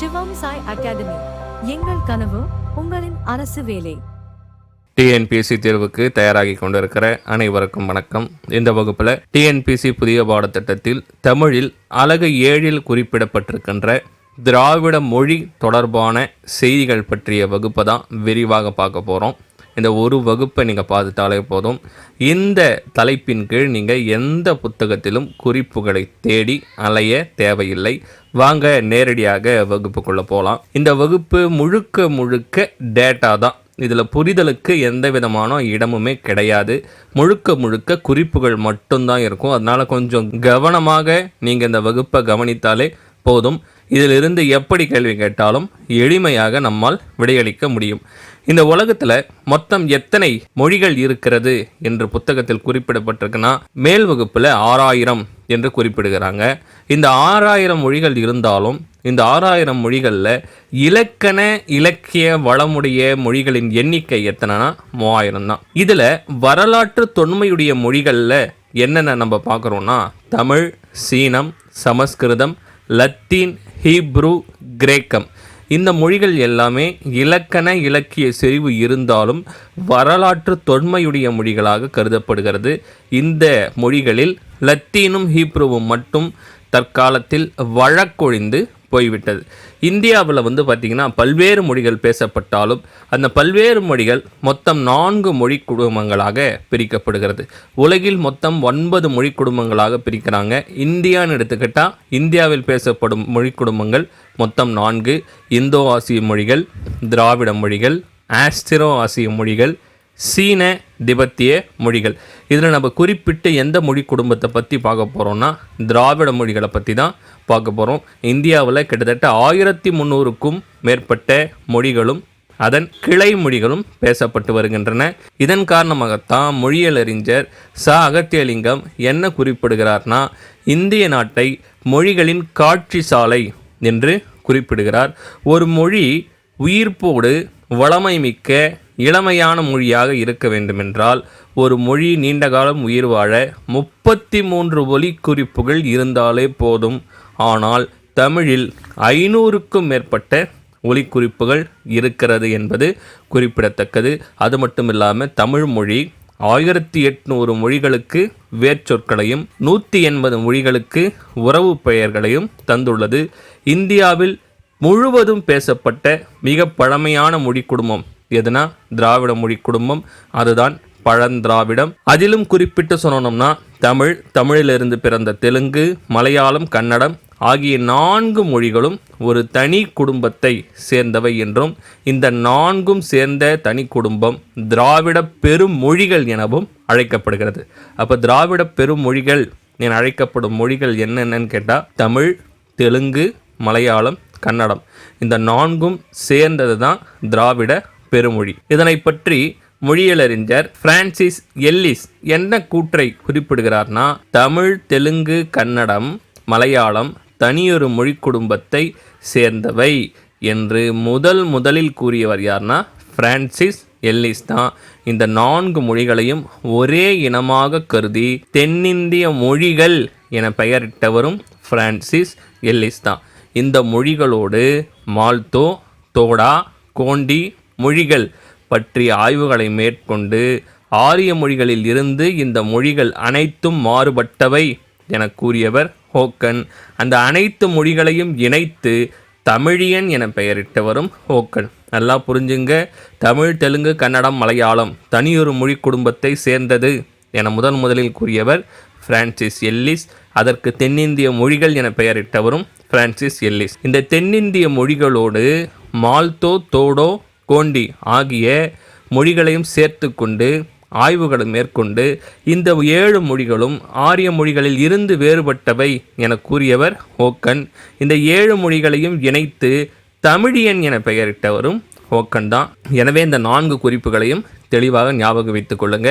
சிவம் Sai academy. எங்கள் கனவு உங்களின் அரசு வேலை. டிஎன்பிசி தேர்வுக்கு தயாராகி கொண்டிருக்கிற அனைவருக்கும் வணக்கம். இந்த வகுப்பில் டிஎன்பிசி புதிய பாடத்திட்டத்தில் தமிழில் அழகு ஏழில் குறிப்பிடப்பட்டிருக்கின்ற திராவிட மொழி தொடர்பான செய்திகள் பற்றிய வகுப்பை தான் விரிவாக பார்க்க போகிறோம் இந்த ஒரு வகுப்பை நீங்கள் பார்த்துட்டாலே போதும். இந்த தலைப்பின் கீழ் நீங்கள் எந்த புத்தகத்திலும் குறிப்புகளை தேடி அலைய தேவையில்லை. வாங்க நேரடியாக வகுப்புக்குள்ளே போகலாம் இந்த வகுப்பு முழுக்க முழுக்க டேட்டா தான். இதில் புரிதலுக்கு எந்த விதமான இடமுமே கிடையாது. முழுக்க முழுக்க குறிப்புகள் மட்டும்தான் இருக்கும். அதனால் கொஞ்சம் கவனமாக நீங்கள் இந்த வகுப்பை கவனித்தாலே போதும். இதிலிருந்து எப்படி கேள்வி கேட்டாலும் எளிமையாக நம்மால் விடையளிக்க முடியும். இந்த உலகத்தில் மொத்தம் எத்தனை மொழிகள் இருக்கிறது என்று புத்தகத்தில் குறிப்பிடப்பட்டிருக்குன்னா மேல் வகுப்பில் ஆறாயிரம் என்று குறிப்பிடுகிறாங்க. இந்த ஆறாயிரம் மொழிகள் இருந்தாலும் இந்த ஆறாயிரம் மொழிகளில் இலக்கண இலக்கிய வளமுடைய மொழிகளின் எண்ணிக்கை எத்தனைனா மூவாயிரம் தான். இதில் வரலாற்று தொன்மையுடைய மொழிகளில் என்னென்ன நம்ம பார்க்குறோன்னா தமிழ் சீனம் சமஸ்கிருதம் லத்தீன் ஹீப்ரு கிரேக்கம். இந்த மொழிகள் எல்லாமே இலக்கண இலக்கிய செறிவு இருந்தாலும் வரலாற்று தொன்மையுடைய மொழிகளாக கருதப்படுகிறது. இந்த மொழிகளில் லத்தீனும் ஹீப்ருவும் மட்டும் தற்காலத்தில் வழக்கொழிந்து போய்விட்டது. இந்தியாவில் வந்து பார்த்திங்கன்னா பல்வேறு மொழிகள் பேசப்பட்டாலும் அந்த பல்வேறு மொழிகள் மொத்தம் நான்கு மொழி குடும்பங்களாக பிரிக்கப்படுகிறது. உலகில் மொத்தம் ஒன்பது மொழி குடும்பங்களாக பிரிக்கிறாங்க. இந்தியான்னு எடுத்துக்கிட்டால் இந்தியாவில் பேசப்படும் மொழி குடும்பங்கள் மொத்தம் நான்கு. இந்தோ ஆசிய மொழிகள் திராவிட மொழிகள் ஆஸ்திரோ ஆசிய மொழிகள் சீன திபெத்திய மொழிகள். இதில் நம்ம குறிப்பிட்டு எந்த மொழி குடும்பத்தை பற்றி பார்க்க போகிறோம்னா திராவிட மொழிகளை பற்றி தான் பார்க்க போகிறோம் இந்தியாவில் கிட்டத்தட்ட ஆயிரத்தி முந்நூறுக்கும் மேற்பட்ட மொழிகளும் அதன் கிளை மொழிகளும் பேசப்பட்டு வருகின்றன. இதன் காரணமாகத்தான் மொழியலறிஞர் ச. அகத்தியலிங்கம் என்ன குறிப்பிடுகிறார்னா இந்திய நாட்டை மொழிகளின் காட்சி சாலை என்று குறிப்பிடுகிறார். ஒரு மொழி உயிர்ப்போடு வளமை மிக்க இளமையான மொழியாக இருக்க வேண்டுமென்றால் ஒரு மொழி நீண்ட காலம் உயிர் வாழ முப்பத்தி மூன்று ஒலி குறிப்புகள் இருந்தாலே போதும். ஆனால் தமிழில் ஐநூறுக்கும் மேற்பட்ட ஒலிக்குறிப்புகள் இருக்கிறது என்பது குறிப்பிடத்தக்கது. அது மட்டும் இல்லாமல் தமிழ் மொழி ஆயிரத்தி எட்நூறு மொழிகளுக்கு வேர்ச்சொற்களையும் நூற்றி எண்பது மொழிகளுக்கு உறவு பெயர்களையும் தந்துள்ளது. இந்தியாவில் முழுவதும் பேசப்பட்ட மிக பழமையான மொழி குடும்பம் எதுனா திராவிட மொழி குடும்பம் அதுதான் பழந்திராவிடம் அதிலும் குறிப்பிட்டு சொன்னோம்னா தமிழ் தமிழிலிருந்து பிறந்த தெலுங்கு மலையாளம் கன்னடம் ஆகிய நான்கு மொழிகளும் ஒரு தனி குடும்பத்தை சேர்ந்தவை என்றும் இந்த நான்கும் சேர்ந்த தனி குடும்பம் திராவிட பெருமொழிகள் எனவும் அழைக்கப்படுகிறது. அப்போ திராவிட பெருமொழிகள் என அழைக்கப்படும் மொழிகள் என்னென்னு கேட்டால் தமிழ் தெலுங்கு மலையாளம் கன்னடம். இந்த நான்கும் சேர்ந்தது தான் திராவிட பெருமொழி. இதனை பற்றி மொழியலறிஞர் பிரான்சிஸ் எல்லிஸ் என்ன கூற்றை குறிப்பிடுகிறார்னா தமிழ் தெலுங்கு கன்னடம் மலையாளம் தனியொரு மொழி குடும்பத்தை சேர்ந்தவை என்று முதல் முதலில் கூறியவர் யார்னா பிரான்சிஸ் எல்லிஸ் தான். இந்த நான்கு மொழிகளையும் ஒரே இனமாக கருதி தென்னிந்திய மொழிகள் என பெயரிட்டவரும் பிரான்சிஸ் எல்லிஸ் தான். இந்த மொழிகளோடு மால்தோ தோடா கோண்டி மொழிகள் பற்றிய ஆய்வுகளை மேற்கொண்டு ஆரிய மொழிகளில் இருந்து இந்த மொழிகள் அனைத்தும் மாறுபட்டவை என கூறியவர் ஹோக்கன். அந்த அனைத்து மொழிகளையும் இணைத்து தமிழியன் என பெயரிட்டவரும் ஹோக்கன். நல்லா புரிஞ்சுங்க. தமிழ் தெலுங்கு கன்னடம் மலையாளம் தனியொரு மொழி குடும்பத்தை சேர்ந்தது என முதன் முதலில் கூறியவர் பிரான்சிஸ் எல்லிஸ். அதற்கு தென்னிந்திய மொழிகள் என பெயரிட்டவரும் பிரான்சிஸ் எல்லிஸ். இந்த தென்னிந்திய மொழிகளோடு மால்தோ தோடோ கோண்டி ஆகிய மொழிகளையும் சேர்த்து கொண்டு ஆய்வுகளை மேற்கொண்டு இந்த ஏழு மொழிகளும் ஆரிய மொழிகளில் இருந்து வேறுபட்டவை என கூறியவர் ஹோக்கன். இந்த ஏழு மொழிகளையும் இணைத்து தமிழியன் என பெயரிட்டவரும் ஹோக்கன் தான். எனவே இந்த நான்கு குறிப்புகளையும் தெளிவாக ஞாபகம் வைத்துக் கொள்ளுங்க.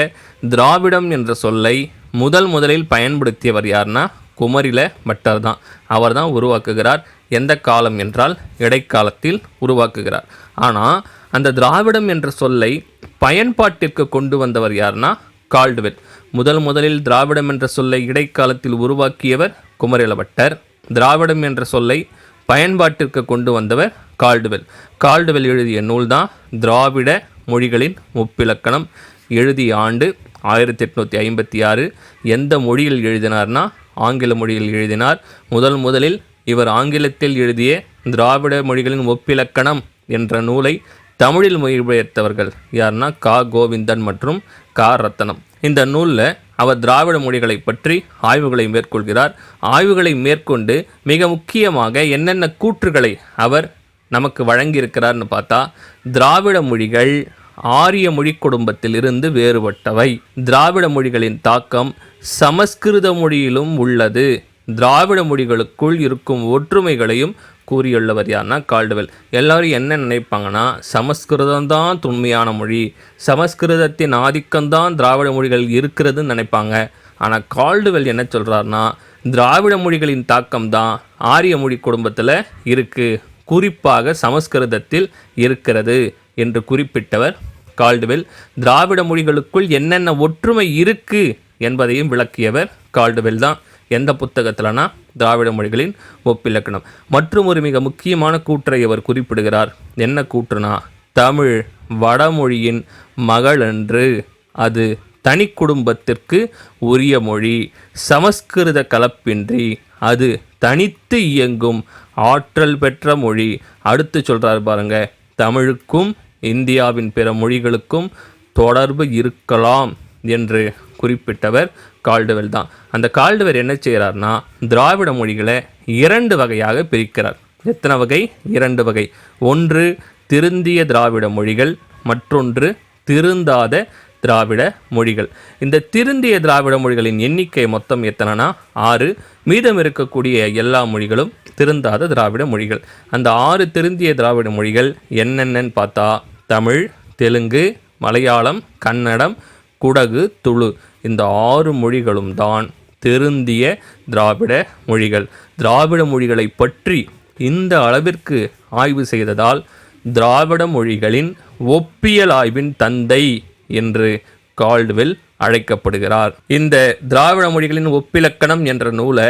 திராவிடம் என்ற சொல்லை முதல் முதலில் பயன்படுத்தியவர் யார்னா குமரில பட்டர் தான். அவர் தான் உருவாக்குகிறார். எந்த காலம் என்றால் இடைக்காலத்தில் உருவாக்குகிறார். ஆனால் அந்த திராவிடம் என்ற சொல்லை பயன்பாட்டிற்கு கொண்டு வந்தவர் யார்னா கால்டுவெல். முதல் முதலில் திராவிடம் என்ற சொல்லை இடைக்காலத்தில் உருவாக்கியவர் குமரிலபட்டர். திராவிடம் என்ற சொல்லை பயன்பாட்டிற்கு கொண்டு வந்தவர் கால்டுவெல். கால்டுவெல் எழுதிய நூல்தான் திராவிட மொழிகளின் முப்பிலக்கணம். எழுதிய ஆண்டு ஆயிரத்தி எட்நூற்றி ஐம்பத்தி ஆறு. எந்த மொழியில் எழுதினார்னா ஆங்கில மொழியில் எழுதினார். முதல் முதலில் இவர் ஆங்கிலத்தில் எழுதிய திராவிட மொழிகளின் ஒப்பிலக்கணம் என்ற நூலை தமிழில் மொழிபெயர்த்தவர்கள் யாருன்னா கா கோவிந்தன் மற்றும் கா ரத்தனம். இந்த நூலில் அவர் திராவிட மொழிகளை பற்றி ஆய்வுகளை மேற்கொள்கிறார். ஆய்வுகளை மேற்கொண்டு மிக முக்கியமாக என்னென்ன கூற்றுகளை அவர் நமக்கு வழங்கியிருக்கிறார்னு பார்த்தா திராவிட மொழிகள் ஆரிய மொழி குடும்பத்தில் இருந்து வேறுபட்டவை. திராவிட மொழிகளின் தாக்கம் சமஸ்கிருத மொழியிலும் உள்ளது. திராவிட மொழிகளுக்குள் இருக்கும் ஒற்றுமைகளையும் கூறியுள்ளவர் யார்னா கால்டுவெல். எல்லாரும் என்ன நினைப்பாங்கன்னா சமஸ்கிருதம் தான் தொன்மையான மொழி. சமஸ்கிருதத்தின் ஆதிக்கம்தான் திராவிட மொழிகள் இருக்கிறதுன்னு நினைப்பாங்க. ஆனால் கால்டுவெல் என்ன சொல்கிறாருன்னா திராவிட மொழிகளின் தாக்கம் தான் ஆரிய மொழி குடும்பத்தில் இருக்குது குறிப்பாக சமஸ்கிருதத்தில் இருக்கிறது என்று குறிப்பிட்டவர் கால்டுவெல். திராவிட மொழிகளுக்குள் என்னென்ன ஒற்றுமை இருக்குது என்பதையும் விளக்கியவர் கால்டுவெல் தான். எந்த புத்தகத்தில்னா திராவிட மொழிகளின் ஒப்பிலக்கணம். மற்றும் ஒரு மிக முக்கியமான கூற்றை அவர் குறிப்பிடுகிறார். என்ன கூற்றுனா தமிழ் வடமொழியின் மகளன்று அது தனி குடும்பத்திற்கு உரிய மொழி. சமஸ்கிருத கலப்பின்றி அது தனித்து இயங்கும் ஆற்றல் பெற்ற மொழி. அடுத்து சொல்கிறார் பாருங்க தமிழுக்கும் இந்தியாவின் பிற மொழிகளுக்கும் தொடர்பு இருக்கலாம் என்று குறிப்பிட்டவர் கால்டுவெல் தான். அந்த கால்டுவெல் என்ன செய்கிறார்னா திராவிட மொழிகளை இரண்டு வகையாக பிரிக்கிறார். எத்தனை வகை? இரண்டு வகை. ஒன்று திருந்திய திராவிட மொழிகள். மற்றொன்று திருந்தாத திராவிட மொழிகள். இந்த திருந்திய திராவிட மொழிகளின் எண்ணிக்கை மொத்தம் எத்தனைனா? ஆறு. மீதம் இருக்கக்கூடிய எல்லா மொழிகளும் திருந்தாத திராவிட மொழிகள். அந்த ஆறு திருந்திய திராவிட மொழிகள் என்னென்னன்னு பார்த்தா தமிழ் தெலுங்கு மலையாளம் கன்னடம் குடகு துளு. இந்த ஆறு மொழிகளும் தான் திருந்திய திராவிட மொழிகள். திராவிட மொழிகளை பற்றி இந்த அளவிற்கு ஆய்வு செய்ததால் திராவிட மொழிகளின் ஒப்பியல் ஆய்வின் தந்தை என்று கால்டுவெல் அழைக்கப்படுகிறார். இந்த திராவிட மொழிகளின் ஒப்பிலக்கணம் என்ற நூலை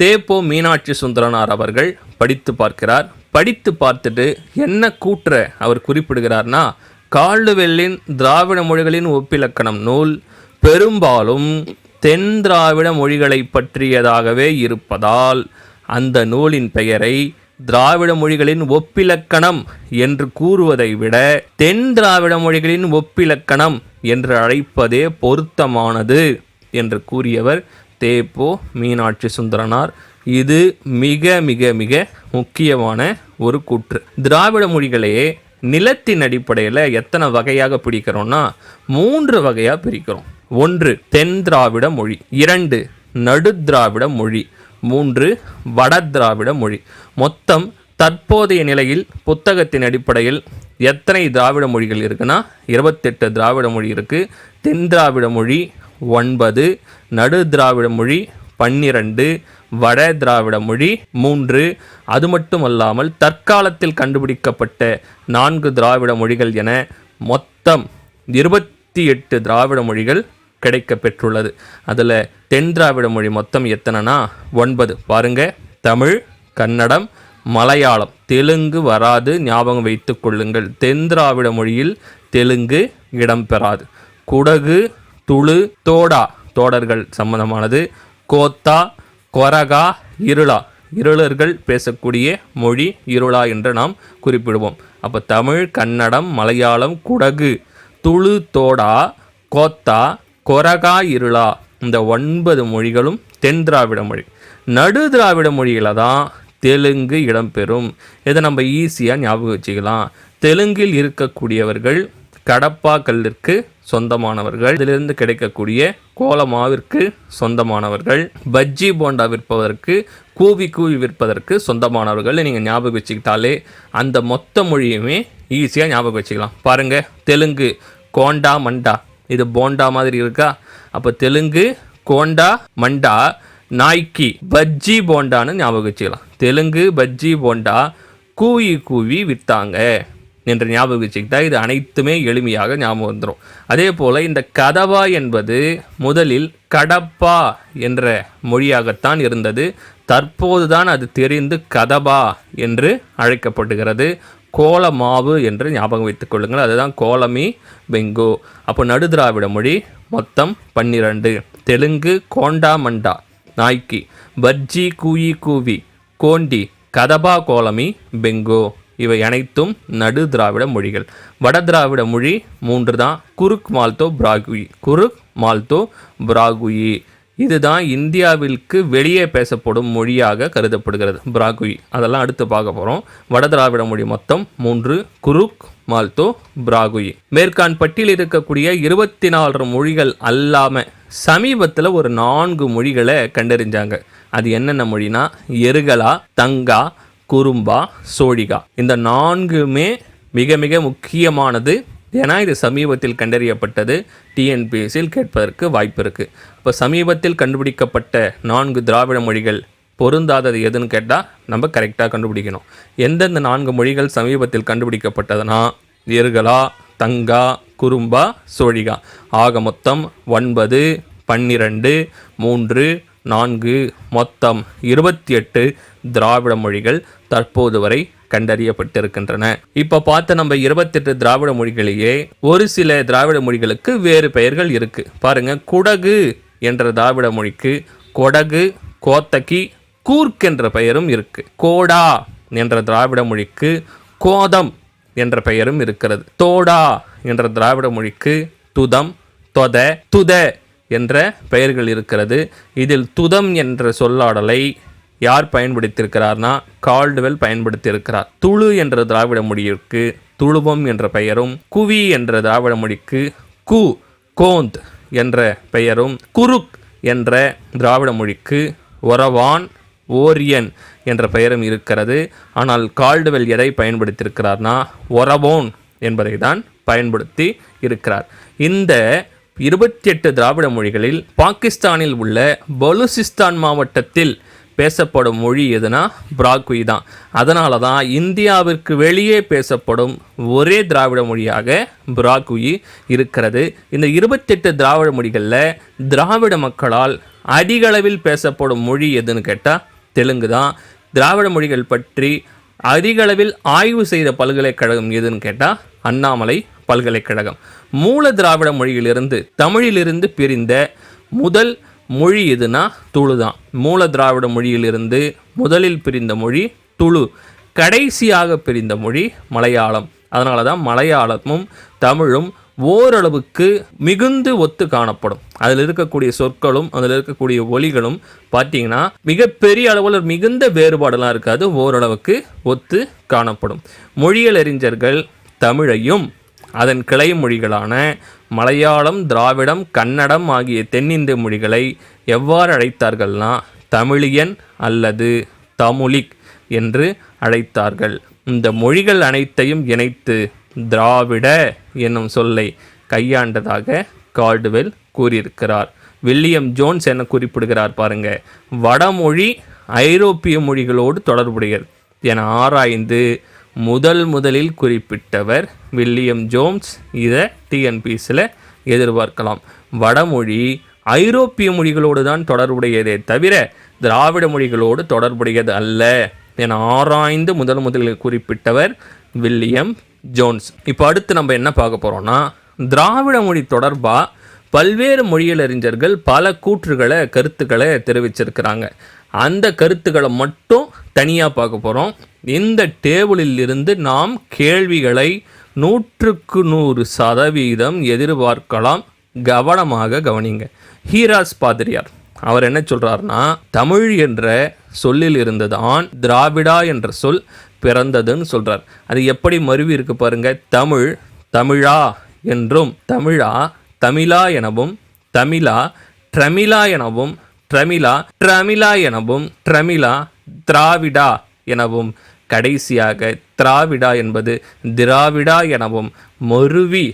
தேப்போ மீனாட்சி சுந்தரனார் அவர்கள் படித்து பார்க்கிறார். படித்து பார்த்துட்டு என்ன கூற்ற அவர் குறிப்பிடுகிறார்னா கால்டுவெல்லின் திராவிட மொழிகளின் ஒப்பிலக்கணம் நூல் பெரும்பாலும் தென் திராவிட மொழிகளை பற்றியதாகவே இருப்பதால் அந்த நூலின் பெயரை திராவிட மொழிகளின் ஒப்பிலக்கணம் என்று கூறுவதை விட தென் திராவிட மொழிகளின் ஒப்பிலக்கணம் என்று அழைப்பதே பொருத்தமானது என்று கூறியவர் தேப்போ மீனாட்சி சுந்தரனார். இது மிக மிக மிக முக்கியமான ஒரு கூற்று. திராவிட மொழிகளையே நிலத்தின் அடிப்படையில் எத்தனை வகையாக பிரிக்கிறோம்னா மூன்று வகையாக பிரிக்கிறோம். ஒன்று தென் திராவிட மொழி. இரண்டு நடுத்திராவிட மொழி. மூன்று வட திராவிட மொழி. மொத்தம் தற்போதைய நிலையில் புத்தகத்தின் அடிப்படையில் எத்தனை திராவிட மொழிகள் இருக்குன்னா இருபத்தெட்டு திராவிட மொழி இருக்குது தென் திராவிட மொழி ஒன்பது நடு திராவிட மொழி பன்னிரண்டு வட திராவிட மொழி மூன்று. அது மட்டுமல்லாமல் தற்காலத்தில் கண்டுபிடிக்கப்பட்ட நான்கு திராவிட மொழிகள் என மொத்தம் இருபத்தி எட்டு திராவிட மொழிகள் கிடைக்க பெற்றுள்ளது அதில் தென் திராவிட மொழி மொத்தம் எத்தனைனா? ஒன்பது. பாருங்க. தமிழ் கன்னடம் மலையாளம். தெலுங்கு வராது ஞாபகம் வைத்து கொள்ளுங்கள். தென் திராவிட மொழியில் தெலுங்கு இடம்பெறாது குடகு துளு தோடா. தோடர்கள் சம்பந்தமானது. கோத்தா கொரகா இருளா. இருளர்கள் பேசக்கூடிய மொழி இருளா என்று நாம் குறிப்பிடுவோம். அப்போ தமிழ் கன்னடம் மலையாளம் குடகு துளு தோடா கோத்தா கொரகா இருளா இந்த ஒன்பது மொழிகளும் தென் திராவிட மொழி. நடு திராவிட மொழியில் தான் தெலுங்கு இடம்பெறும். இதை நம்ம ஈஸியாக ஞாபகம் வச்சுக்கலாம். தெலுங்கில் இருக்கக்கூடியவர்கள் கடப்பா கல்லிற்கு சொந்தமானவர்கள். இதிலிருந்து கிடைக்கக்கூடிய கோலமாவிற்கு சொந்தமானவர்கள். பஜ்ஜி போண்டா விற்பதற்கு கூவி கூவி விற்பதற்கு சொந்தமானவர்கள். நீங்கள் ஞாபகம் வச்சுக்கிட்டாலே அந்த மொத்த மொழியுமே ஈஸியாக ஞாபகம் வச்சுக்கலாம். பாருங்கள் தெலுங்கு கோண்டா மண்டா. இது போண்டா மாதிரி இருக்கா? அப்போ தெலுங்கு கோண்டா மண்டா நாய்க்கு பஜ்ஜி போண்டான்னு ஞாபகம் வச்சுக்கலாம். தெலுங்கு பஜ்ஜி போண்டா கூவி கூவி விற்றாங்க என்று ஞாபகம் வச்சுக்கிட்டா இது அனைத்துமே எளிமையாக ஞாபகம் வந்துடும் அதே போல் இந்த கதவா என்பது முதலில் கடப்பா என்ற மொழியாகத்தான் இருந்தது. தற்போதுதான் அது தெரிந்து கதபா என்று அழைக்கப்படுகிறது. கோலமாவு என்று ஞாபகம் வைத்துக் கொள்ளுங்கள். அதுதான் கோலமி பெங்கோ. அப்போ நடுதிராவிட மொழி மொத்தம் பன்னிரண்டு. தெலுங்கு கோண்டா மண்டா. நாய்க்கி பஜ்ஜி கூயி கூவி. கோண்டி கதபா கோலமி பெங்கோ. இவை அனைத்தும் நடு திராவிட மொழிகள். வட திராவிட மொழி மூன்று தான். குருக் மால்தோ பிராகுயி. குருக் மால்தோ பிராகுயி. இதுதான் இந்தியாவிற்கு வெளியே பேசப்படும் மொழியாக கருதப்படுகிறது. பிராகுயி. அதெல்லாம் அடுத்து பார்க்க போகிறோம் வட திராவிட மொழி மொத்தம் மூன்று குருக் மால்தோ பிராகுயி. மேற்கான் பட்டியலில் இருக்கக்கூடிய இருபத்தி நாலு மொழிகள் அல்லாமல் சமீபத்தில் ஒரு நான்கு மொழிகளை கண்டறிஞ்சாங்க. அது என்னென்ன மொழினா எருகலா தங்கா குறும்பா சோழிகா. இந்த நான்குமே மிக மிக முக்கியமானது ஏன்னா இது சமீபத்தில் கண்டறியப்பட்டது. டிஎன்பிஎஸ்சியில் கேட்பதற்கு வாய்ப்பு இருக்குது இப்போ சமீபத்தில் கண்டுபிடிக்கப்பட்ட நான்கு திராவிட மொழிகள் பொருந்தாதது எதுன்னு கேட்டால் நம்ம கரெக்டாக கண்டுபிடிக்கணும். எந்தெந்த நான்கு மொழிகள் சமீபத்தில் கண்டுபிடிக்கப்பட்டதுன்னா எருகலா தங்கா குறும்பா சோழிகா ஆக மொத்தம் ஒன்பது பன்னிரண்டு மூன்று நான்கு மொத்தம் இருபத்தி எட்டு திராவிட மொழிகள் தற்போது வரை கண்டறியப்பட்டிருக்கின்றன. இப்போ பார்த்த நம்ம இருபத்தெட்டு திராவிட மொழிகளிலேயே ஒரு சில திராவிட மொழிகளுக்கு வேறு பெயர்கள் இருக்கு. பாருங்க குடகு என்ற திராவிட மொழிக்கு கொடகு கோத்தகி கூர்க் என்ற பெயரும் இருக்கு. கோடா என்ற திராவிட மொழிக்கு கோதம் என்ற பெயரும் இருக்கிறது. தோடா என்ற திராவிட மொழிக்கு துதம் தொத துத என்ற பெயர்கள் இருக்கிறது. இதில் துதம் என்ற சொல்லாடலை யார் பயன்படுத்தியிருக்கிறார்னா கால்டுவெல் பயன்படுத்தியிருக்கிறார். துளு என்ற திராவிட மொழியிற்கு துளுவம் என்ற பெயரும் குவி என்ற திராவிட மொழிக்கு கு கோந்த் என்ற பெயரும் குருக் என்ற திராவிட மொழிக்கு ஒரவான் ஓரியன் என்ற பெயரும் இருக்கிறது. ஆனால் கால்டுவெல் எதை பயன்படுத்தியிருக்கிறார்னா ஒரவோன் என்பதை தான் பயன்படுத்தி இருக்கிறார். இந்த இருபத்தி எட்டு திராவிட மொழிகளில் பாகிஸ்தானில் உள்ள பலுசிஸ்தான் மாவட்டத்தில் பேசப்படும் மொழி எதுனா பிராகுயி தான். அதனால தான் இந்தியாவிற்கு வெளியே பேசப்படும் ஒரே திராவிட மொழியாக பிராகுயி இருக்கிறது. இந்த இருபத்தெட்டு திராவிட மொழிகளில் திராவிட மக்களால் அதிகளவில் பேசப்படும் மொழி எதுன்னு கேட்டால் தெலுங்கு தான். திராவிட மொழிகள் பற்றி அதிகளவில் ஆய்வு செய்த பல்கலைக்கழகம் எதுன்னு கேட்டால் அண்ணாமலை பல்கலைக்கழகம். மூல திராவிட மொழியிலிருந்து தமிழிலிருந்து பிரிந்த முதல் மொழி எதுனா துளு தான். மூல திராவிட மொழியிலிருந்து முதலில் பிரிந்த மொழி துளு. கடைசியாக பிரிந்த மொழி மலையாளம். அதனால தான் மலையாளமும் தமிழும் ஓரளவுக்கு மிகுந்து ஒத்து காணப்படும். அதில் இருக்கக்கூடிய சொற்களும் அதில் இருக்கக்கூடிய ஒலிகளும் பார்த்தீங்கன்னா மிகப்பெரிய அளவில் மிகுந்த வேறுபாடெல்லாம் இருக்காது. ஓரளவுக்கு ஒத்து காணப்படும். மொழியல் அறிஞர்கள் தமிழையும் அதன் கிளை மொழிகளான மலையாளம் திராவிடம் கன்னடம் ஆகிய தென்னிந்திய மொழிகளை எவ்வாறு அழைத்தார்கள்னா தமிழியன் அல்லது தமுலிக் என்று அழைத்தார்கள். இந்த மொழிகள் அனைத்தையும் இணைத்து திராவிட என்னும் சொல்லை கையாண்டதாக கால்டுவெல் கூறியிருக்கிறார். வில்லியம் ஜோன்ஸ் என குறிப்பிடுகிறார் பாருங்க. வடமொழி ஐரோப்பிய மொழிகளோடு தொடர்புடையது என ஆராய்ந்து முதல் முதலில் குறிப்பிட்டவர் வில்லியம் ஜோன்ஸ் இதை டிஎன்பிஸில் எதிர்பார்க்கலாம். வடமொழி ஐரோப்பிய மொழிகளோடு தான் தொடர்புடையதே தவிர திராவிட மொழிகளோடு தொடர்புடையது அல்ல என ஆராய்ந்து முதல் முதலில் குறிப்பிட்டவர் வில்லியம் ஜோன்ஸ். இப்போ அடுத்து நம்ம என்ன பார்க்க போகிறோம்னா திராவிட மொழி தொடர்பாக பல்வேறு மொழியலறிஞர்கள் பல கூற்றுகளை கருத்துக்களை தெரிவிச்சிருக்கிறாங்க. அந்த கருத்துக்களை மட்டும் தனியாக பார்க்க போகிறோம் இந்த டேபிளில் இருந்து நாம் கேள்விகளை நூற்றுக்கு நூறு சதவீதம் எதிர்பார்க்கலாம். கவனமாக கவனிங்க. ஹீராஸ் பாதிரியார் அவர் என்ன சொல்கிறாருன்னா தமிழ் என்ற சொல்லில் இருந்துதான் திராவிடா என்ற சொல் பிறந்ததுன்னு சொல்கிறார் அது எப்படி மருவி இருக்கு பாருங்க. தமிழ் தமிழா என்றும் தமிழா தமிழா எனவும் தமிழா ட்ரமிழா எனவும் ட்ரமிழா ட்ரமிழா எனவும் ட்ரமிழா திராவிடா எனவும் கடைசியாக திராவிடா என்பது திராவிடா எனவும் மருவி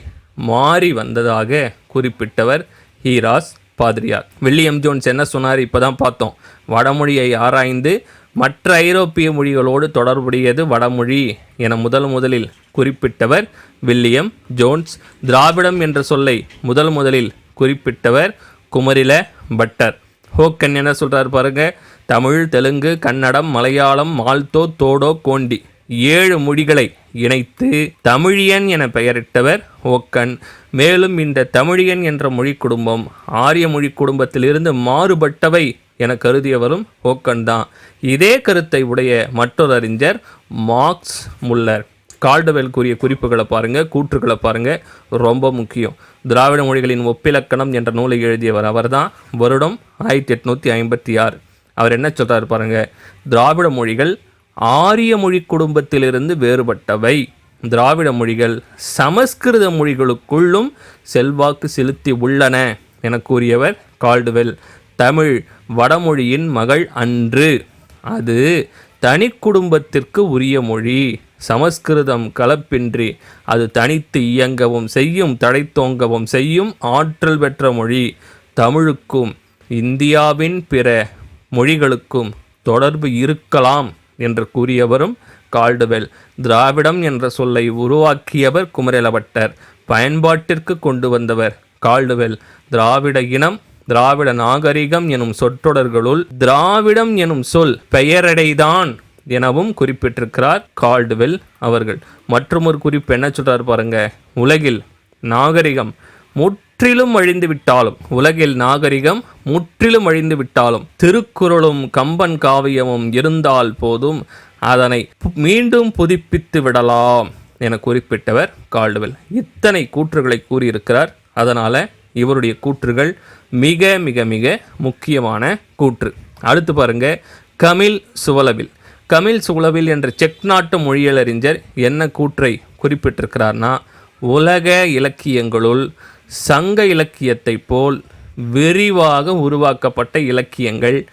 மாறி வந்ததாக குறிப்பிட்டவர் ஹீராஸ் பாதிரியார். வில்லியம் ஜோன்ஸ் என்ன சொன்னார்? இப்போ தான் பார்த்தோம். வடமொழியை ஆராய்ந்து மற்ற ஐரோப்பிய மொழிகளோடு தொடர்புடையது வடமொழி என முதல் முதலில் குறிப்பிட்டவர் வில்லியம் ஜோன்ஸ். திராவிடம் என்ற சொல்லை முதல் முதலில் குறிப்பிட்டவர் குமரில பட்டர். ஹோக்கன் என்ன சொல்கிறார் பாருங்கள் தமிழ் தெலுங்கு கன்னடம் மலையாளம் மால்தோ தோடோ கோண்டி ஏழு மொழிகளை இணைத்து தமிழியன் என பெயரிட்டவர் ஓக்கன் மேலும் இந்த தமிழியன் என்ற மொழி குடும்பம் ஆரிய மொழி குடும்பத்திலிருந்து மாறுபட்டவை என கருதியவரும் ஓக்கன் தான். இதே கருத்தை உடைய மற்றொரு அறிஞர் மார்க்ஸ் முல்லர். கால்டவெல் கூறிய குறிப்புகளை பாருங்கள் கூற்றுக்களை பாருங்க ரொம்ப முக்கியம். திராவிட மொழிகளின் ஒப்பிலக்கணம் என்ற நூலை எழுதியவர் அவர்தான். வருடம் ஆயிரத்தி எட்நூற்றி ஐம்பத்தி ஆறு. அவர் என்ன சொல்கிறார் பாருங்க திராவிட மொழிகள் ஆரிய மொழி குடும்பத்திலிருந்து வேறுபட்டவை. திராவிட மொழிகள் சமஸ்கிருத மொழிகளுக்குள்ளும் செல்வாக்கு செலுத்தி உள்ளன என கூறியவர் கால்டுவெல். தமிழ் வடமொழியின் மகள் அன்று. அது தனி குடும்பத்திற்கு உரிய மொழி. சமஸ்கிருதம் கலப்பின்றி அது தனித்து இயங்கவும் செய்யும் தழைத்தோங்கவும் செய்யும் ஆற்றல் பெற்ற மொழி. தமிழுக்கும் இந்தியாவின் பிற மொழிகளுக்கும் தொடர்பு இருக்கலாம் என்று கூறியவரும் கால்டுவெல் திராவிடம் என்ற சொல்லை உருவாக்கியவர் குமரலவட்டர் பயன்பாட்டிற்கு கொண்டு வந்தவர் கால்டுவெல் திராவிட இனம் திராவிட நாகரிகம் எனும் சொற்றொடர்களுள் திராவிடம் எனும் சொல் பெயரடைதான் எனவும் குறிப்பிட்டிருக்கிறார் கால்டுவெல் அவர்கள். மற்றும் ஒரு குறிப்பு என்ன சொல்றார் பாருங்க. உலகில் நாகரிகம் முற்றிலும் அழிந்து விட்டாலும் உலகில் நாகரிகம் முற்றிலும் அழிந்து விட்டாலும் திருக்குறளும் கம்பன் காவியமும் இருந்தால் போதும் அதனை மீண்டும் புதுப்பித்து விடலாம் என குறிப்பிட்டவர் கால்டுவெல். இத்தனை கூற்றுகளை கூறியிருக்கிறார். அதனால் இவருடைய கூற்றுகள் மிக மிக மிக முக்கியமான கூற்று. அடுத்து பாருங்க கமில் சுவலவில். கமில் சுவலவில் என்ற செக் நாட்டு மொழியலறிஞர் என்ன கூற்றை குறிப்பிட்டிருக்கிறார்னா உலக இலக்கியங்களுள் சங்க இலக்கியத்தைப் போல் விரிவாக உருவாக்கப்பட்ட இலக்கியங்கள்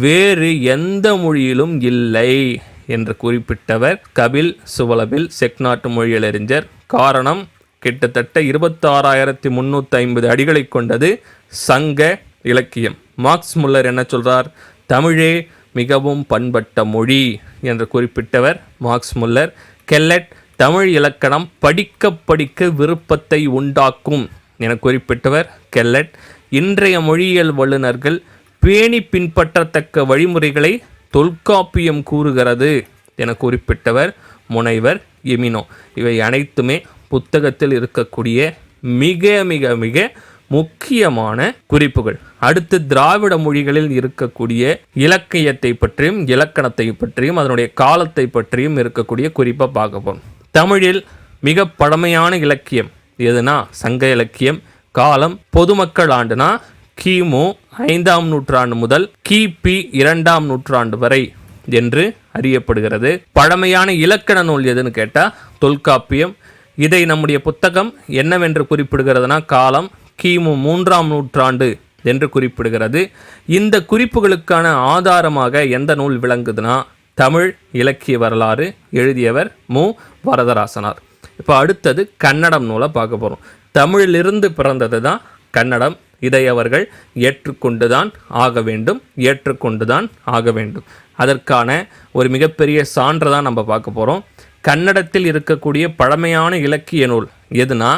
வேறு எந்த மொழியிலும் இல்லை என்று குறிப்பிட்டவர் கபில் சுவலபில் செக்நாட்டு மொழியலறிஞர் காரணம் கிட்டத்தட்ட இருபத்தாறாயிரத்தி முந்நூற்றி ஐம்பது அடிகளை கொண்டது சங்க இலக்கியம். மார்க்ஸ் முல்லர் என்ன சொல்கிறார் தமிழே மிகவும் பண்பட்ட மொழி என்று குறிப்பிட்டவர் மார்க்ஸ் முல்லர். கெல்லட் தமிழ் இலக்கணம் படிக்க படிக்க விருப்பத்தை உண்டாக்கும் என குறிப்பிட்டவர் கெல்லட். இன்றைய மொழியியல் வல்லுநர்கள் பேணி பின்பற்றத்தக்க வழிமுறைகளை தொல்காப்பியம் கூறுகிறது என குறிப்பிட்டவர் முனைவர் எமினோ. இவை அனைத்துமே புத்தகத்தில் இருக்கக்கூடிய மிக மிக மிக முக்கியமான குறிப்புகள். அடுத்து திராவிட மொழிகளில் இருக்கக்கூடிய இலக்கியத்தை பற்றியும் இலக்கணத்தை பற்றியும் அதனுடைய காலத்தை பற்றியும் இருக்கக்கூடிய குறிப்பை பார்க்கப்போம் தமிழில் மிக பழமையான இலக்கியம் எதுனா சங்க இலக்கியம் காலம் பொதுமக்கள் ஆண்டுனா கிமு ஐந்தாம் நூற்றாண்டு முதல் கிபி இரண்டாம் நூற்றாண்டு வரை என்று அறியப்படுகிறது. பழமையான இலக்கண நூல் எதுன்னு கேட்டால் தொல்காப்பியம். இதை நம்முடைய புத்தகம் என்னவென்று குறிப்பிடுகிறதுனா காலம் கிமு மூன்றாம் நூற்றாண்டு என்று குறிப்பிடுகிறது. இந்த குறிப்புகளுக்கான ஆதாரமாக எந்த நூல் விளங்குதுன்னா தமிழ் இலக்கிய வரலாறு எழுதியவர் மு. வரதராசனார். இப்போ அடுத்தது கன்னடம் நூலை பார்க்க போகிறோம் தமிழிலிருந்து பிறந்தது தான் கன்னடம். இதை அவர்கள் ஏற்றுக்கொண்டு தான் ஆக வேண்டும் ஏற்றுக்கொண்டு தான் ஆக வேண்டும். அதற்கான ஒரு மிகப்பெரிய சான்றை தான் நம்ம பார்க்க போகிறோம் கன்னடத்தில் இருக்கக்கூடிய பழமையான இலக்கிய நூல் எதுனா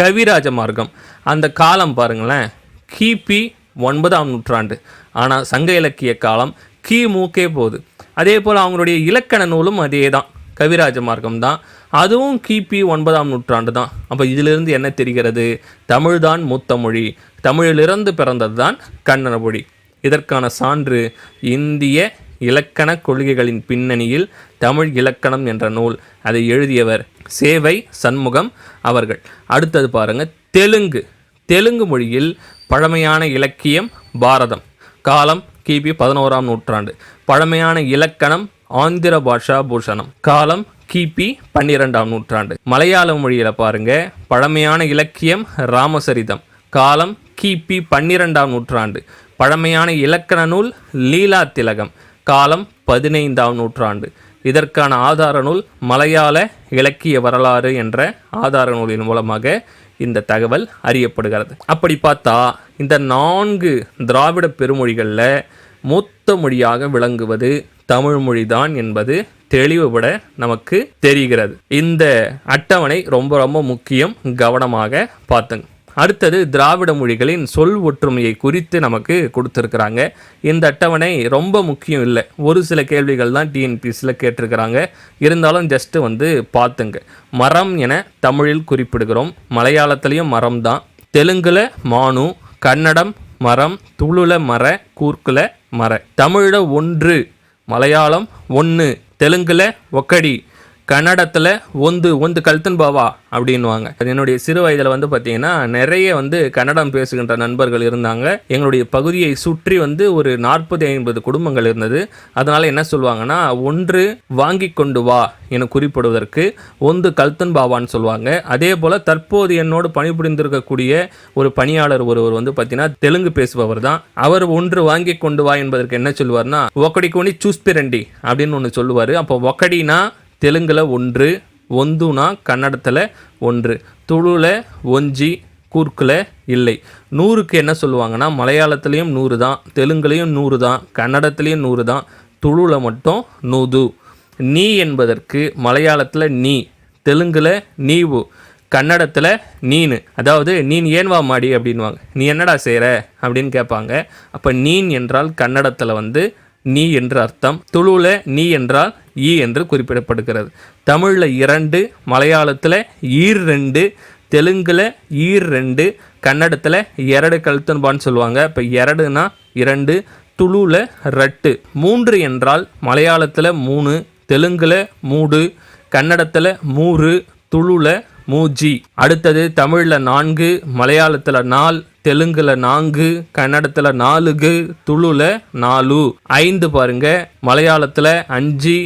கவிராஜ மார்க்கம். அந்த காலம் பாருங்களேன். கிபி ஒன்பதாம் நூற்றாண்டு. ஆனால் சங்க இலக்கிய காலம் கிமுக்கே போகுது. அதே போல் அவங்களுடைய இலக்கண நூலும் அதே தான் கவிராஜ மார்க்கம் தான். அதுவும் கிபி ஒன்பதாம் நூற்றாண்டு தான். அப்போ இதிலிருந்து என்ன தெரிகிறது? தமிழ்தான் மூத்த மொழி. தமிழிலிருந்து பிறந்தது தான் கன்னட மொழி. இதற்கான சான்று இந்திய இலக்கண கொள்கைகளின் பின்னணியில் தமிழ் இலக்கணம் என்ற நூல். அதை எழுதியவர் சேவை சண்முகம் அவர்கள். அடுத்தது பாருங்கள் தெலுங்கு. தெலுங்கு மொழியில் பழமையான இலக்கியம் பாரதம். காலம் கிபி பதினோராம் நூற்றாண்டு. பழமையான இலக்கணம் ஆந்திர பாஷா பூஷணம். காலம் கிபி பன்னிரெண்டாம் நூற்றாண்டு. மலையாள மொழியில பாருங்க. பழமையான இலக்கியம் ராமசரிதம். காலம் கிபி பன்னிரெண்டாம் நூற்றாண்டு. பழமையான இலக்கண நூல் லீலா திலகம். காலம் பதினைந்தாம் நூற்றாண்டு. இதற்கான ஆதார நூல் மலையாள இலக்கிய வரலாறு என்ற ஆதார நூலின் மூலமாக இந்த தகவல் அறியப்படுகிறது. அப்படி பார்த்தா இந்த நான்கு திராவிட பெருமொழிகளில் மூத்த மொழியாக விளங்குவது தமிழ் மொழிதான் என்பது தெளிவுபட நமக்கு தெரிகிறது. இந்த அட்டவணை ரொம்ப ரொம்ப முக்கியம். கவனமாக பார்த்துங்க அடுத்தது திராவிட மொழிகளின் சொல் ஒற்றுமையை குறித்து நமக்கு கொடுத்துருக்குறாங்க. இந்த அட்டவணை ரொம்ப முக்கியம் இல்லை. ஒரு சில கேள்விகள் தான் டிஎன்பிஎஸ்சியில் கேட்டிருக்கிறாங்க. இருந்தாலும் ஜஸ்ட்டு வந்து பார்த்துங்க. மரம் என தமிழில் குறிப்பிடுகிறோம். மலையாளத்துலேயும் மரம் தான். தெலுங்கில் மானு கன்னடம் மரம் துளுல மர கூர்க்குல மர. தமிழில் ஒன்று. மலையாளம் ஒன்று தெலுங்கில் ஒக்கடி. கன்னடத்தில் ஒந்து ஒந்து கல்தன் பாவா அப்படின்வாங்க அது என்னுடைய சிறு வயதில் வந்து பார்த்தீங்கன்னா நிறைய வந்து கன்னடம் பேசுகின்ற நண்பர்கள் இருந்தாங்க. எங்களுடைய பகுதியை சுற்றி வந்து ஒரு நாற்பது ஐம்பது குடும்பங்கள் இருந்தது. அதனால் என்ன சொல்லுவாங்கன்னா ஒன்று வாங்கி கொண்டு வா என குறிப்பிடுவதற்கு ஒந்து கல்தன் பாவான்னு சொல்லுவாங்க. அதே போல் தற்போது என்னோடு பணிபுரிந்திருக்கக்கூடிய ஒரு பணியாளர் ஒருவர் வந்து பார்த்தீங்கன்னா தெலுங்கு பேசுபவர் தான். அவர் ஒன்று வாங்கி கொண்டு வா என்பதற்கு என்ன சொல்லுவார்னா ஒக்கடி கோணி சூஸ்பிரண்டி அப்படின்னு ஒன்று சொல்லுவார். அப்போ ஒக்கடினா தெலுங்கில் ஒன்று ஒந்துனா கன்னடத்தில் ஒன்று துளுல ஒஞ்சி கூர்க்கில் இல்லை. நூறுக்கு என்ன சொல்லுவாங்கன்னா மலையாளத்துலேயும் நூறு தான் தெலுங்குலேயும் நூறு தான் கன்னடத்துலேயும் நூறு தான் துளுல மட்டும் நூது. நீ என்பதற்கு மலையாளத்தில் நீ தெலுங்கில் நீவு கன்னடத்தில் நீனு. அதாவது நீன் ஏன் வா மாடி அப்படின்வாங்க நீ என்னடா செய்கிற அப்படின்னு கேட்பாங்க. அப்போ நீன் என்றால் கன்னடத்தில் வந்து நீ என்று அர்த்தம். துளுவில் நீ என்றால் ஈ என்று குறிப்பிடப்படுகிறது. தமிழில் இரண்டு மலையாளத்தில் ஈர் ரெண்டு தெலுங்கில் ஈர் ரெண்டு கன்னடத்தில் எரடு கழுத்தன்பான்னு சொல்லுவாங்க. இப்போ எரடுனா இரண்டு துளுவில் ரெட்டு மூன்று என்றால் மலையாளத்தில் மூணு தெலுங்கில் மூடு கன்னடத்தில் மூறு துளுவில் மூஜி. அடுத்தது தமிழில் நான்கு மலையாளத்தில் நால் தெலுங்கில் நான்கு கன்னடத்தில் நாலுகு துளுல நாலு. ஐந்து பாருங்க மலையாளத்தில் அஞ்சு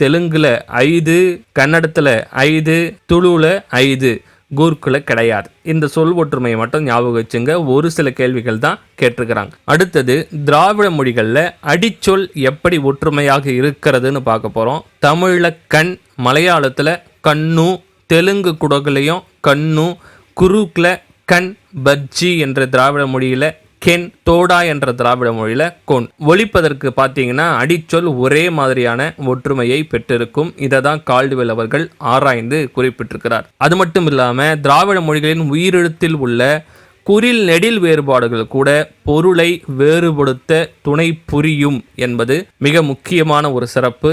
தெலுங்குல ஐது கன்னடத்தில் ஐது துளுல ஐது கூர்க்குல கிடையாது. இந்த சொல் ஒற்றுமையை மட்டும் ஞாபகம் வச்சுங்க. ஒரு சில கேள்விகள் தான் கேட்டிருக்கிறாங்க. அடுத்தது திராவிட மொழிகளில் அடிச்சொல் எப்படி ஒற்றுமையாக இருக்கிறதுன்னு பார்க்க போகிறோம் தமிழில் கண் மலையாளத்தில் கண்ணு தெலுங்கு குடகுலையும் கண்ணு குருக்கில் கண் பஜ்ஜி என்ற திராவிட மொழியில் கென் தோடா என்ற திராவிட மொழியில் கொன். ஒழிப்பதற்கு பார்த்தீங்கன்னா அடிச்சொல் ஒரே மாதிரியான ஒற்றுமையை பெற்றிருக்கும். இதை தான் கால்டுவெல் அவர்கள் ஆராய்ந்து குறிப்பிட்டிருக்கிறார். அது மட்டும் இல்லாமல் திராவிட மொழிகளின் உயிரெழுத்தில் உள்ள குறில் நெடில் வேறுபாடுகள் கூட பொருளை வேறுபடுத்த துணை புரியும் என்பது மிக முக்கியமான ஒரு சிறப்பு.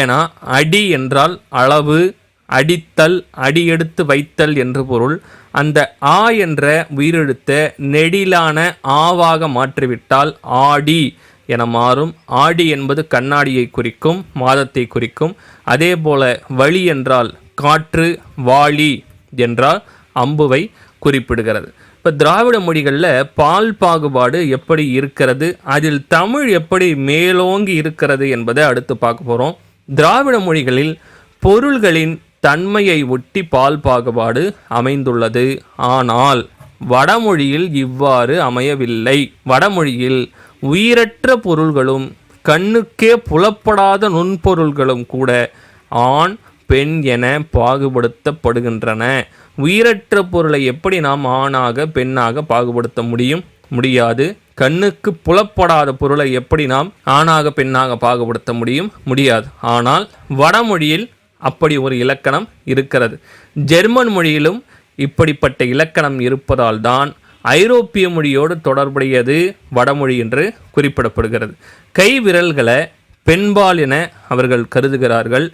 ஏன்னா அடி என்றால் அளவு அடித்தல் அடியெடுத்து வைத்தல் என்று பொருள். அந்த ஆ என்ற உயிரெழுத்தை நெடிலான ஆவாக மாற்றிவிட்டால் ஆடி என மாறும். ஆடி என்பது கண்ணாடியை குறிக்கும் மாதத்தை குறிக்கும். அதே போல வழி என்றால் காற்று வாளி என்றால் அம்புவை குறிப்பிடுகிறது. இப்போ திராவிட மொழிகளில் பால் பாகுபாடு எப்படி இருக்கிறது அதில் தமிழ் எப்படி மேலோங்கி இருக்கிறது என்பதை அடுத்து பார்க்க போகிறோம் திராவிட மொழிகளில் பொருள்களின் தன்மையை ஒட்டி பால் பாகுபாடு அமைந்துள்ளது. ஆனால் வடமொழியில் இவ்வாறு அமையவில்லை. வடமொழியில் உயிரற்ற பொருள்களும் கண்ணுக்கே புலப்படாத நுண்பொருள்களும் கூட ஆண் பெண் என பாகுபடுத்தப்படுகின்றன. உயிரற்ற பொருளை எப்படி நாம் ஆணாக பெண்ணாக பாகுபடுத்த முடியும்? முடியாது. கண்ணுக்கு புலப்படாத பொருளை எப்படி நாம் ஆணாக பெண்ணாக பாகுபடுத்த முடியும்? முடியாது. ஆனால் வடமொழியில் அப்படி ஒரு இலக்கணம் இருக்கிறது. ஜெர்மன் மொழியிலும் இப்படிப்பட்ட இலக்கணம் இருப்பதால் தான் ஐரோப்பிய மொழியோடு தொடர்புடையது வடமொழி என்று குறிப்பிடப்படுகிறது. கை விரல்களை பெண்பால் என அவர்கள் கருதுகிறார்கள்.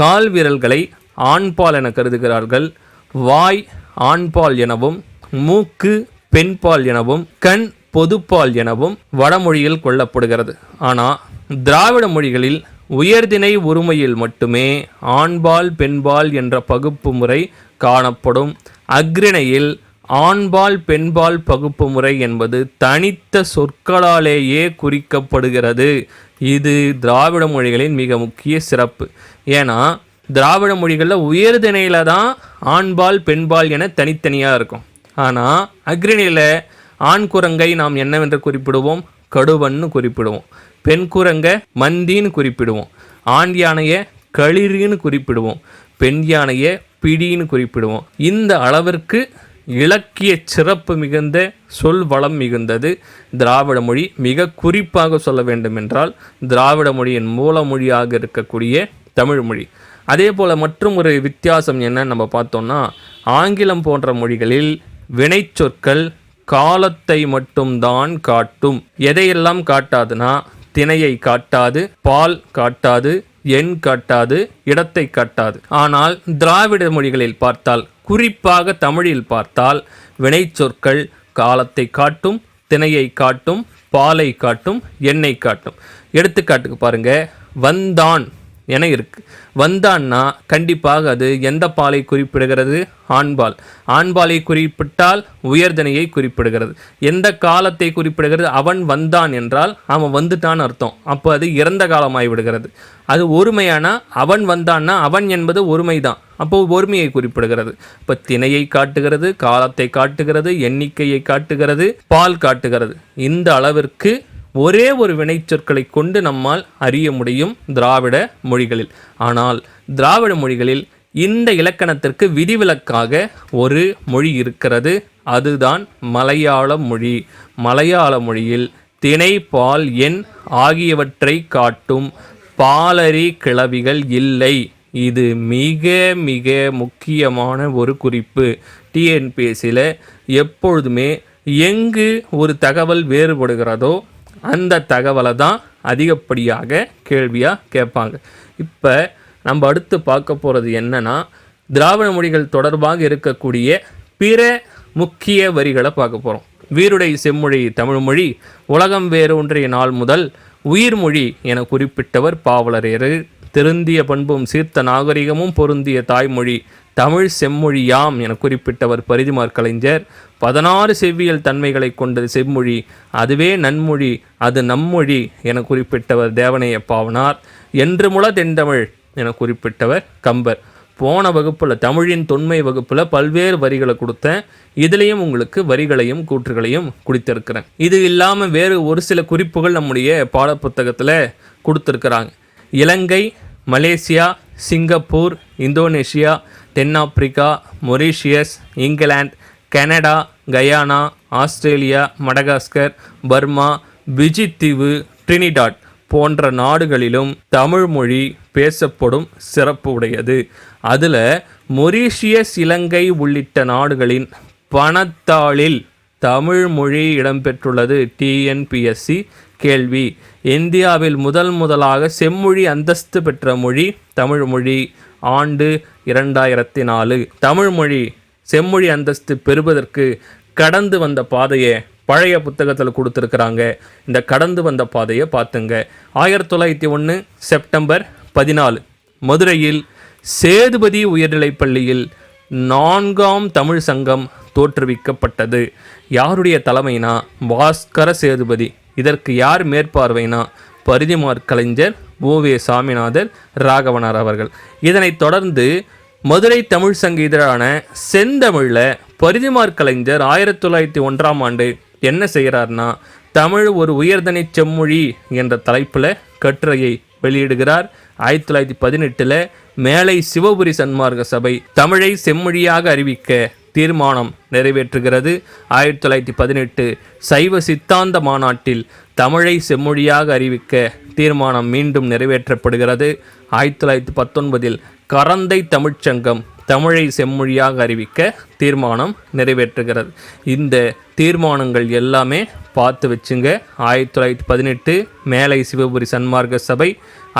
கால் விரல்களை ஆண்பால் என கருதுகிறார்கள். வாய் ஆண்பால் எனவும் மூக்கு பெண்பால் எனவும் கண் பொதுப்பால் எனவும் வடமொழியில் கொள்ளப்படுகிறது. ஆனால் திராவிட மொழிகளில் உயர்திணை உரிமையில் மட்டுமே ஆண்பால் பெண்பால் என்ற பகுப்பு முறை காணப்படும். அக்ரிணையில் ஆண்பால் பெண்பால் பகுப்பு முறை என்பது தனித்த சொற்களாலேயே குறிக்கப்படுகிறது. இது திராவிட மொழிகளின் மிக முக்கிய சிறப்பு. ஏன்னா திராவிட மொழிகளில் உயர்திணையில் தான் ஆண்பால் பெண்பால் என தனித்தனியாக இருக்கும். ஆனால் அக்ரிணையில் ஆண் குரங்கை நாம் என்னவென்று குறிப்பிடுவோம்? கடுவன்னு குறிப்பிடுவோம். பெண் குரங்க மந்தின்னு குறிப்பிடுவோம். ஆண் யானையை களிறுன்னு குறிப்பிடுவோம். பெண் யானையை பிடின்னு குறிப்பிடுவோம். இந்த அளவிற்கு இலக்கிய சிறப்பு மிகுந்த சொல் வளம் மிகுந்தது. திராவிட மொழி மிக குறிப்பாக சொல்ல வேண்டுமென்றால் திராவிட மொழியின் மூல மொழியாக இருக்கக்கூடிய தமிழ் மொழி. அதே போல் மற்றும் ஒரு வித்தியாசம் என்ன நம்ம பார்த்தோம்னா ஆங்கிலம் போன்ற மொழிகளில் வினைச்சொற்கள் காலத்தை மட்டும்தான் காட்டும். எதையெல்லாம் காட்டாதுன்னா தினையை காட்டாது பால் காட்டாது எண் காட்டாது இடத்தை காட்டாது. ஆனால் திராவிட மொழிகளில் பார்த்தால் குறிப்பாக தமிழில் பார்த்தால் வினைச்சொற்கள் காலத்தை காட்டும் தினையை காட்டும் பாலை காட்டும் எண்ணெய் காட்டும். எடுத்துக்காட்டுக்கு பாருங்க வந்தான். என இருக்குது வந்தான்னா கண்டிப்பாக அது எந்த பாலை குறிப்பிடுகிறது? ஆண்பால். ஆண்பாலை குறிப்பிட்டால் உயர்தனையை குறிப்பிடுகிறது. எந்த காலத்தை குறிப்பிடுகிறது? அவன் வந்தான் என்றால் அவன் வந்துட்டான் அர்த்தம். அப்போ அது இறந்த காலமாய் விடுகிறது. அது ஒருமையானா? அவன் வந்தான்னா அவன் என்பது ஒருமை தான் அப்போ ஒருமையை குறிப்பிடுகிறது. இப்போ திணையை காட்டுகிறது காலத்தை காட்டுகிறது எண்ணிக்கையை காட்டுகிறது பால் காட்டுகிறது. இந்த அளவிற்கு ஒரே ஒரு வினைச்சொற்களை கொண்டு நம்மால் அறிய முடியும் திராவிட மொழிகளில். ஆனால் திராவிட மொழிகளில் இந்த இலக்கணத்திற்கு விதிவிலக்காக ஒரு மொழி இருக்கிறது. அதுதான் மலையாள மொழி. மலையாள மொழியில் திணை பால் எண் ஆகியவற்றை காட்டும் பாலரி கிளவிகள் இல்லை. இது மிக மிக முக்கியமான ஒரு குறிப்பு. டிஎன்பிஎஸ்சியில் எப்பொழுதுமே எங்கு ஒரு தகவல் வேறுபடுகிறதோ அந்த தகவலை தான் அதிகப்படியாக கேள்வியாக கேட்பாங்க. இப்போ நம்ம அடுத்து பார்க்க போகிறது என்னன்னா திராவிட மொழிகள் தொடர்பாக இருக்கக்கூடிய பிற முக்கிய வரிகளை பார்க்க போகிறோம் வீருடை செம்மொழி தமிழ்மொழி உலகம் வேரூன்றிய நாள் முதல் உயிர்மொழி என குறிப்பிட்டவர் பாவலரேறு. திருந்திய பண்பும் சீர்த்த நாகரிகமும் பொருந்திய தாய்மொழி தமிழ் செம்மொழியாம் என குறிப்பிட்டவர் பரிதிமார் கலைஞர். பதினாறு செவ்வியல் தன்மைகளை கொண்டது செம்மொழி அதுவே நன்மொழி அது நம்மொழி என குறிப்பிட்டவர் தேவனைய பாவனார் என்று முள தென்தமிழ் என குறிப்பிட்டவர் கம்பர். போன வகுப்பில் தமிழின் தொன்மை வகுப்பில் பல்வேறு வரிகளை கொடுத்தேன். இதுலேயும் உங்களுக்கு வரிகளையும் கூற்றுகளையும் கொடுத்திருக்கிறேன். இது இல்லாமல் வேறு ஒரு சில குறிப்புகள் நம்முடைய பாடப்புத்தகத்தில் கொடுத்துருக்குறாங்க. இலங்கை மலேசியா சிங்கப்பூர் இந்தோனேஷியா தென்னாப்பிரிக்கா Mauritius England Canada Guyana Australia Madagascar Burma Fiji தீவு ட்ரினிடாட் போன்ற நாடுகளிலும் தமிழ் மொழி பேசப்படும் சிறப்பு உடையது. அதில் மொரீஷியஸ் இலங்கை உள்ளிட்ட நாடுகளின் பணத்தாளில் தமிழ் மொழி இடம்பெற்றுள்ளது டிஎன்பிஎஸ்சி கேள்வி. இந்தியாவில் முதல் முதலாக செம்மொழி அந்தஸ்து பெற்ற மொழி தமிழ் மொழி. ஆண்டு இரண்டாயிரத்தி நாலு தமிழ்மொழி செம்மொழி அந்தஸ்து பெறுவதற்கு கடந்து வந்த பாதையை பழைய புத்தகத்தில் கொடுத்துருக்குறாங்க. இந்த கடந்து வந்த பாதையை பார்த்துங்க. ஆயிரத்தி தொள்ளாயிரத்தி ஒன்று செப்டம்பர் பதினாலு. மதுரையில் சேதுபதி உயர்நிலைப் பள்ளியில் நான்காம் தமிழ் சங்கம் தோற்றுவிக்கப்பட்டது. யாருடைய தலைமைனா பாஸ்கர சேதுபதி. இதற்கு யார் மேற்பார்வைனா பரிதிமார் கலைஞர் ஓவிய சாமிநாதர் ராகவனார் அவர்கள். இதனைத் தொடர்ந்து மதுரை தமிழ் சங்க இதழான செந்தமிழில் பரிதிமார் கலைஞர் ஆயிரத்தி தொள்ளாயிரத்தி ஒன்றாம் ஆண்டு என்ன செய்கிறார்னா தமிழ் ஒரு உயர்தனை செம்மொழி என்ற தலைப்பில் கட்டுரையை வெளியிடுகிறார். ஆயிரத்தி தொள்ளாயிரத்தி பதினெட்டில் மேலை சிவபுரி சன்மார்க்க சபை தமிழை செம்மொழியாக அறிவிக்க தீர்மானம் நிறைவேற்றுகிறது. ஆயிரத்தி தொள்ளாயிரத்தி பதினெட்டு சைவ சித்தாந்த மாநாட்டில் தமிழை செம்மொழியாக அறிவிக்க தீர்மானம் மீண்டும் நிறைவேற்றப்படுகிறது. ஆயிரத்தி தொள்ளாயிரத்தி பத்தொன்பதில் கரந்தை தமிழ்ச்சங்கம் தமிழை செம்மொழியாக அறிவிக்க தீர்மானம் நிறைவேற்றுகிறது. இந்த தீர்மானங்கள் எல்லாமே பார்த்து வச்சுங்க. ஆயிரத்தி தொள்ளாயிரத்தி பதினெட்டு மேலை சிவபுரி சன்மார்க்க சபை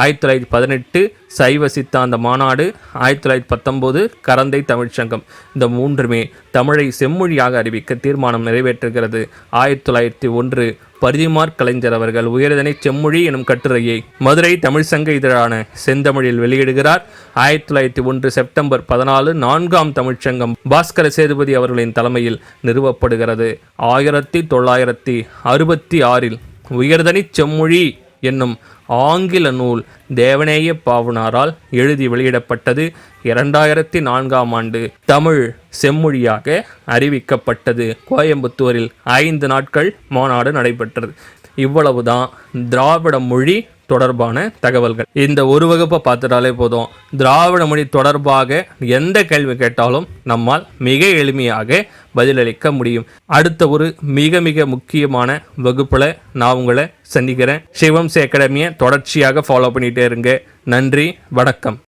ஆயிரத்தி தொள்ளாயிரத்தி பதினெட்டு சைவ சித்தாந்த மாநாடு ஆயிரத்தி தொள்ளாயிரத்தி பத்தொம்போது கரந்தை தமிழ்ச்சங்கம் இந்த மூன்றுமே தமிழை செம்மொழியாக அறிவிக்க தீர்மானம் நிறைவேற்றுகிறது. ஆயிரத்தி தொள்ளாயிரத்தி ஒன்று பரிதிமார் கலைஞர் அவர்கள் உயர்தனை செம்மொழி எனும் கட்டுரையை மதுரை தமிழ் சங்க இதழான செந்தமிழில் வெளியிடுகிறார். ஆயிரத்தி தொள்ளாயிரத்தி ஒன்று செப்டம்பர் பதினாலு நான்காம் தமிழ்ச்சங்கம் பாஸ்கர சேதுபதி அவர்களின் தலைமையில் நிறுவப்படுகிறது. ஆயிரத்தி தொள்ளாயிரத்தி அறுபத்தி ஆறில் உயர்தனி செம்மொழி என்னும் ஆங்கில நூல் தேவனேய பாவனாரால் எழுதி வெளியிடப்பட்டது இரண்டாயிரத்தி நான்காம் ஆண்டு தமிழ் செம்மொழியாக அறிவிக்கப்பட்டது. கோயம்புத்தூரில் ஐந்து நாட்கள் மாநாடு நடைபெற்றது. இவ்வளவுதான் திராவிட மொழி தொடர்பான தகவல்கள். இந்த ஒரு வகுப்பை பார்த்துட்டாலே போதும். திராவிட மொழி தொடர்பாக எந்த கேள்வி கேட்டாலும் நம்மால் மிக எளிமையாக பதிலளிக்க முடியும். அடுத்த ஒரு மிக மிக முக்கியமான வகுப்பில் நான் உங்களை சந்திக்கிறேன். சிவம்சி அகாடமியை தொடர்ச்சியாக ஃபாலோ பண்ணிகிட்டே இருங்க. நன்றி வணக்கம்.